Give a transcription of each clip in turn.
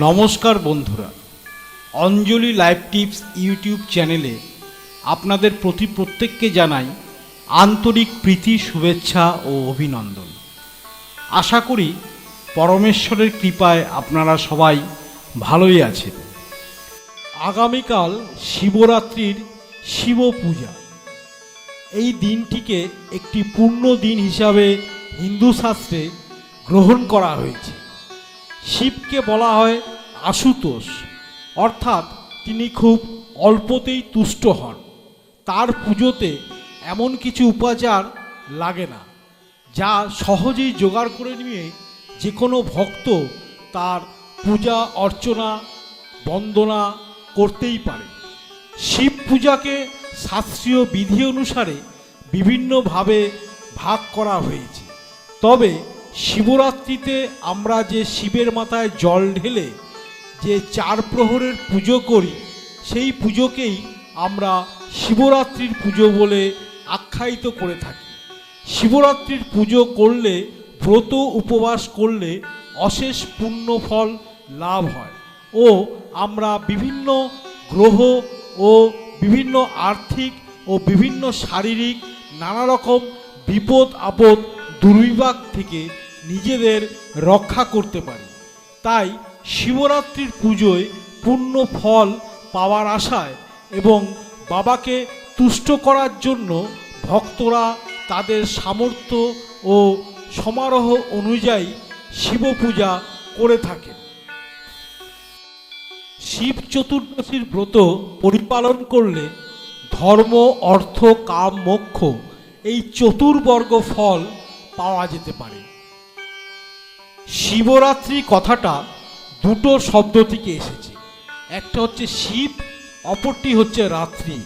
নমস্কার বন্ধুরা। অঞ্জলি live tips YouTube চ্যানেলে আপনাদের প্রতি প্রত্যেককে জানাই আন্তরিক প্রীতি, শুভেচ্ছা ও অভিনন্দন। আশা করি পরমেশ্বরের কৃপায় আপনারা সবাই ভালোই আছেন। আগামীকাল শিবরাত্রির শিব পূজা। এই দিনটিকে একটি পূর্ণ দিন হিসাবে হিন্দু শাস্ত্রে গ্রহণ করা হয়েছে। শিবকে বলা হয় আশুতোষ। অর্থাৎ তিনি খুব অল্পতেই তুষ্ট হন। তার পুজোতে এমন কিছু উপাচার লাগে না, যা সহজেই জোগাড় করে নিয়ে যে কোনো ভক্ত তার পূজা, অর্চনা, বন্দনা করতেই পারে। শিব পূজাকে শাস্ত্রীয় বিধি অনুসারে বিভিন্নভাবে ভাগ করা হয়েছে। তবে শিবরাত্রিতে আমরা যে শিবের মাথায় জল ঢেলে যে চার প্রহরের পুজো করি, সেই পুজোকেই আমরা শিবরাত্রির পুজো বলে আখ্যায়িত করে থাকি। শিবরাত্রির পুজো করলে, ব্রত উপবাস করলে অশেষ পুণ্য ফল লাভ হয় ও আমরা বিভিন্ন গ্রহ ও বিভিন্ন আর্থিক ও বিভিন্ন শারীরিক নানা রকম বিপদ আপদ দুর্বিপাক থেকে নিজেদের রক্ষা করতে পারি। তাই শিবরাত্রির পুজোয় পূর্ণ ফল পাওয়ার আশায় এবং বাবাকে তুষ্ট করার জন্য ভক্তরা তাদের সামর্থ্য ও সমারোহ অনুযায়ী শিব পূজা করে থাকেন। শিব চতুর্দশীর ব্রত পরিপালন করলে ধর্ম, অর্থ, কাম, মোক্ষ এই চতুর্বর্গ ফল পাওয়া যেতে পারে। শিবরাত্রি কথাটা দুটো শব্দ থেকে এসেছে। একটা হচ্ছে শিব, অপরটি হচ্ছে রাত্রি।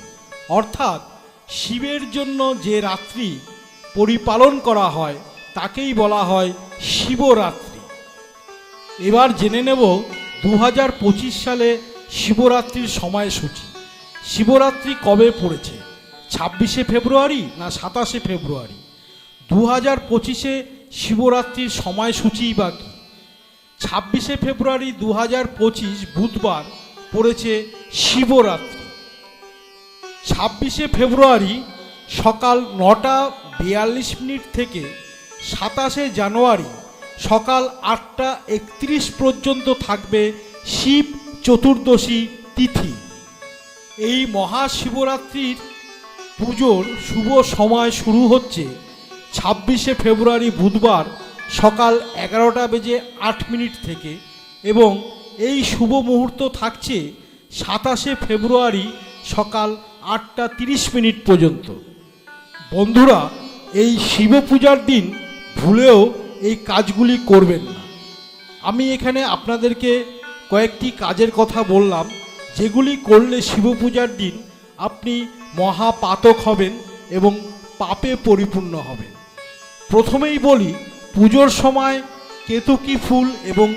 অর্থাৎ শিবের জন্য যে রাত্রি পরিপালন করা হয়, তাকেই বলা হয় শিবরাত্রি। এবার জেনে নেব দু হাজার পঁচিশ সালে শিবরাত্রির সময়সূচি। শিবরাত্রি কবে পড়েছে? ছাব্বিশে ফেব্রুয়ারি না সাতাশে ফেব্রুয়ারি? দু হাজার পঁচিশে শিবরাত্রির সময়সূচি বা কী? ছাব্বিশে ফেব্রুয়ারি দু হাজার পঁচিশ বুধবার পড়েছে শিবরাত্রি। ছাব্বিশে ফেব্রুয়ারি সকাল নটা বিয়াল্লিশ মিনিট থেকে সাতাশে জানুয়ারি সকাল আটটা একত্রিশ পর্যন্ত থাকবে শিব চতুর্দশী তিথি। এই মহাশিবরাত্রির পুজোর শুভ সময় শুরু হচ্ছে ছাব্বিশে ফেব্রুয়ারি বুধবার সকাল এগারোটা বেজে আট মিনিট থেকে এবং এই শুভ মুহূর্ত থাকছে সাতাশে ফেব্রুয়ারি সকাল আটটা তিরিশ মিনিট পর্যন্ত। বন্ধুরা, এই শিব পূজার দিন ভুলেও এই কাজগুলি করবেন না। আমি এখানে আপনাদেরকে কয়েকটি কাজের কথা বললাম, যেগুলি করলে শিব পূজার দিন আপনি মহাপাতক হবেন এবং পাপে পরিপূর্ণ হবেন। প্রথমেই বলি, পুজোর সময় কেতকী ফুল এবং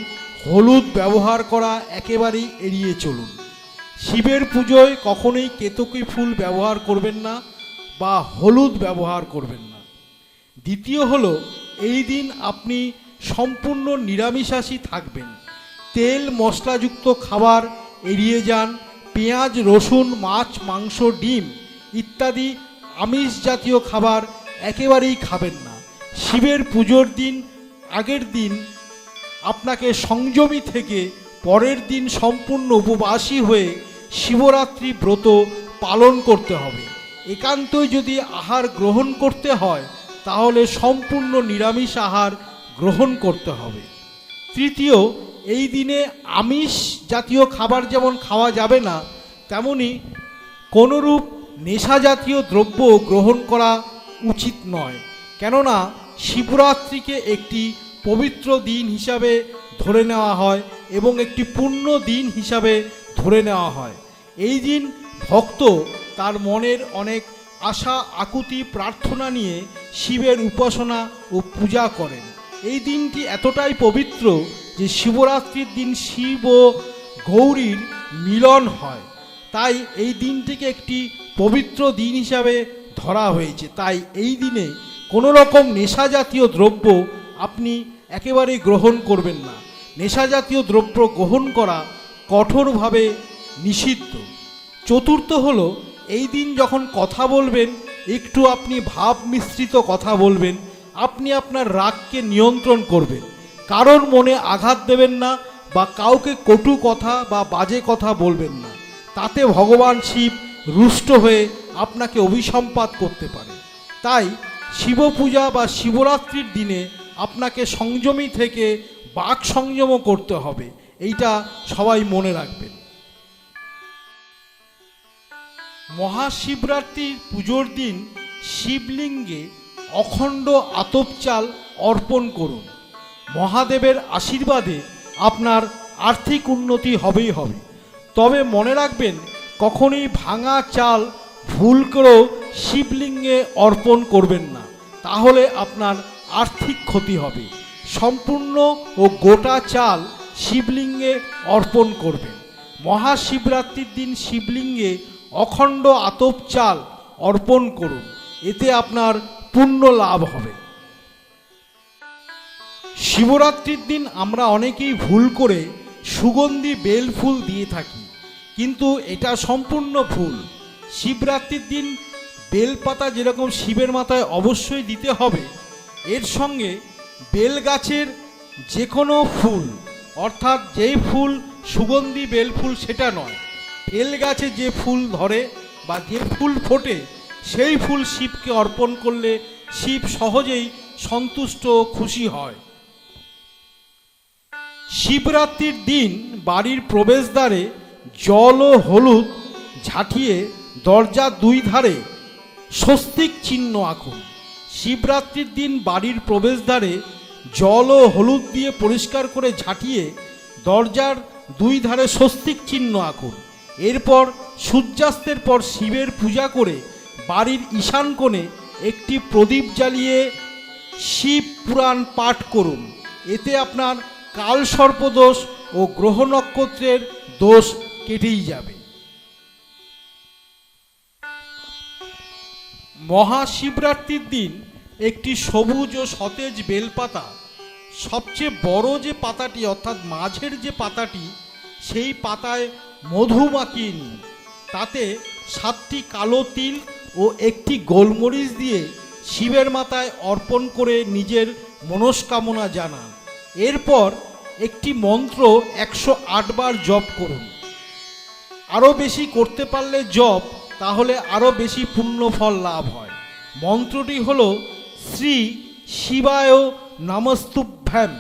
হলুদ ব্যবহার করা একেবারেই এড়িয়ে চলুন। শিবের পুজোয় কখনোই কেতকী ফুল ব্যবহার করবেন না বা হলুদ ব্যবহার করবেন না। দ্বিতীয় হলো, এই দিন আপনি সম্পূর্ণ নিরামিষাশী থাকবেন। তেল মশলাযুক্ত খাবার এড়িয়ে যান, পেঁয়াজ, রসুন, মাছ, মাংস, ডিম ইত্যাদি আমিষ জাতীয় খাবার একেবারেই খাবেন না। শিবের পুজোর দিন, আগের দিন, আপনাকে সংযমী থেকে পরের দিন সম্পূর্ণ উপবাসী হয়ে শিবরাত্রি ব্রত পালন করতে হবে। একান্তই যদি আহার গ্রহণ করতে হয়, তাহলে সম্পূর্ণ নিরামিষ আহার গ্রহণ করতে হবে। তৃতীয়, এই দিনে আমিষ জাতীয় খাবার যেমন খাওয়া যাবে না, তেমনি কোনোরূপ নেশা জাতীয় দ্রব্য গ্রহণ করা উচিত নয়। কেননা শিবরাত্রিকে একটি পবিত্র দিন হিসাবে ধরে নেওয়া হয় এবং একটি পূর্ণ দিন হিসাবে ধরে নেওয়া হয়। এই দিন ভক্ত তার মনের অনেক আশা, আকুতি, প্রার্থনা নিয়ে শিবের উপাসনা ও পূজা করেন। এই দিনটি এতটাই পবিত্র যে শিবরাত্রির দিন শিব ও গৌরীর মিলন হয়। তাই এই দিনটিকে একটি পবিত্র দিন হিসাবে ধরা হয়েছে। তাই এই দিনে কোনো রকম নেশা জাতীয় দ্রব্য আপনি একেবারেই গ্রহণ করবেন না। নেশা জাতীয় দ্রব্য গ্রহণ করা কঠোরভাবে নিষিদ্ধ। চতুর্থ হল, এই দিন যখন কথা বলবেন, একটু আপনি ভাব মিশ্রিত কথা বলবেন, আপনি আপনার রাগকে নিয়ন্ত্রণ করবেন। কারোর মনে আঘাত দেবেন না বা কাউকে কটু কথা বা বাজে কথা বলবেন না। তাতে ভগবান শিব রুষ্ট হয়ে আপনাকে অভিসম্পাত করতে পারে। তাই শিব পূজা বা শিবরাত্রির দিনে আপনাকে সংযমী থেকে বাক সংযমও করতে হবে। এইটা সবাই মনে রাখবেন। মহাশিবরাত্রির পুজোর দিন শিবলিঙ্গে অখণ্ড আতপ চাল অর্পণ করুন। মহাদেবের আশীর্বাদে আপনার আর্থিক উন্নতি হবেই হবে। তবে মনে রাখবেন, কখনই ভাঙা চাল ভুল করেও শিবলিঙ্গে অর্পণ করবেন না, তাহলে আপনার আর্থিক ক্ষতি হবে। সম্পূর্ণ ও গোটা চাল শিবলিঙ্গে অর্পণ করবেন। মহাশিবরাত্রির দিন শিবলিঙ্গে অখণ্ড আতপ চাল অর্পণ করুন, এতে আপনার পুণ্য লাভ হবে। শিবরাত্রির দিন আমরা অনেকেই ভুল করে সুগন্ধি বেল ফুল দিয়ে থাকি, কিন্তু এটা সম্পূর্ণ ভুল। শিবরাত্রির দিন বেলপাতা যেরকম শিবের মাথায় অবশ্যই দিতে হবে, এর সঙ্গে বেল গাছের যে কোনো ফুল, অর্থাৎ যেই ফুল সুগন্ধি বেল ফুল সেটা নয় বেল গাছে যে ফুল ধরে বা যে ফুল ফোটে, সেই ফুল শিবকে অর্পণ করলে শিব সহজেই সন্তুষ্ট খুশি হয়। শিবরাত্রির দিন বাড়ির প্রবেশদ্বারে জল ও হলুদ ঝাঁটিয়ে দরজার দুই ধারে স্বস্তিক চিহ্ন আঁকুন শিবরাত্রির দিন বাড়ির প্রবেশদ্বারে জল ও হলুদ দিয়ে পরিষ্কার করে ঝাঁটিয়ে দরজার দুই ধারে স্বস্তিক চিহ্ন আঁকুন এরপর সূর্যাস্তের পর শিবের পূজা করে বাড়ির ঈশান কোণে একটি প্রদীপ জ্বালিয়ে শিব পুরাণ পাঠ করুন। এতে আপনার কাল সর্পদোষ ও গ্রহ নক্ষত্রের দোষ কেটেই যাবে। মহাশিবরাত্রির দিন একটি সবুজ ও সতেজ বেলপাতা। সবচেয়ে বড় যে পাতাটি, অর্থাৎ মাঝের যে পাতাটি, সেই পাতায় মধু মাখিয়ে নিন। তাতে সাতটি কালো তিল ও একটি গোলমরিচ দিয়ে শিবের মাথায় অর্পণ করে নিজের মনস্কামনা জানান। এরপর একটি মন্ত্র একশো বার জপ করুন। আরও বেশি করতে পারলে জপ তাহলে আরও বেশি পুণ্য ফল লাভ হয়। মন্ত্রটি হল শ্রী শিবায় নমস্তুভ্যাম।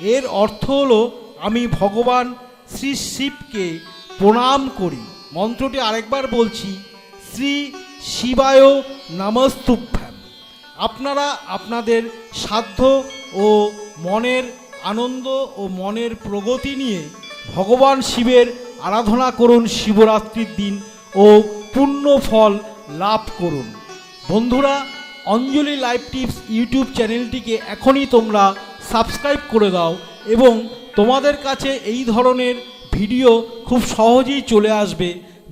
এর অর্থ হল, আমি ভগবান শ্রী শিবকে প্রণাম করি। মন্ত্রটি আরেকবার বলছি, শ্রী শিবায় নমস্তুভ্যাম। আপনারা আপনাদের সাধ্য ও মনের আনন্দ ও মনের প্রগতি নিয়ে ভগবান শিবের আরাধনা করুন শিবরাত্রির দিন ও পূর্ণ ফল লাভ করুন। বন্ধুরা, অঞ্জলি লাইভ টিপস ইউটিউব চ্যানেলটিকে এখনই তোমরা সাবস্ক্রাইব করে দাও এবং তোমাদের কাছে এই ধরনের ভিডিও খুব সহজেই চলে আসবে,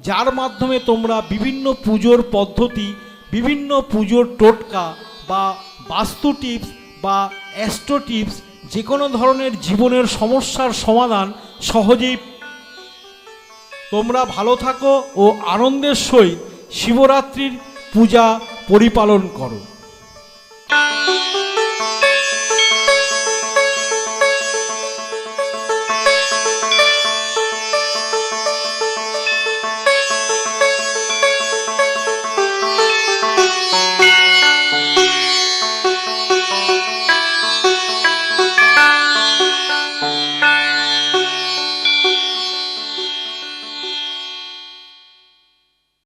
যার মাধ্যমে তোমরা বিভিন্ন পুজোর পদ্ধতি, বিভিন্ন পুজোর টোটকা বা বাস্তু টিপস বা অ্যাস্ট্রো টিপস যে কোনো ধরনের জীবনের সমস্যার সমাধান সহজেই তোমরা ভালো থাকো ও আনন্দের সহিত শিবরাত্রির পূজা পরিপালন করো।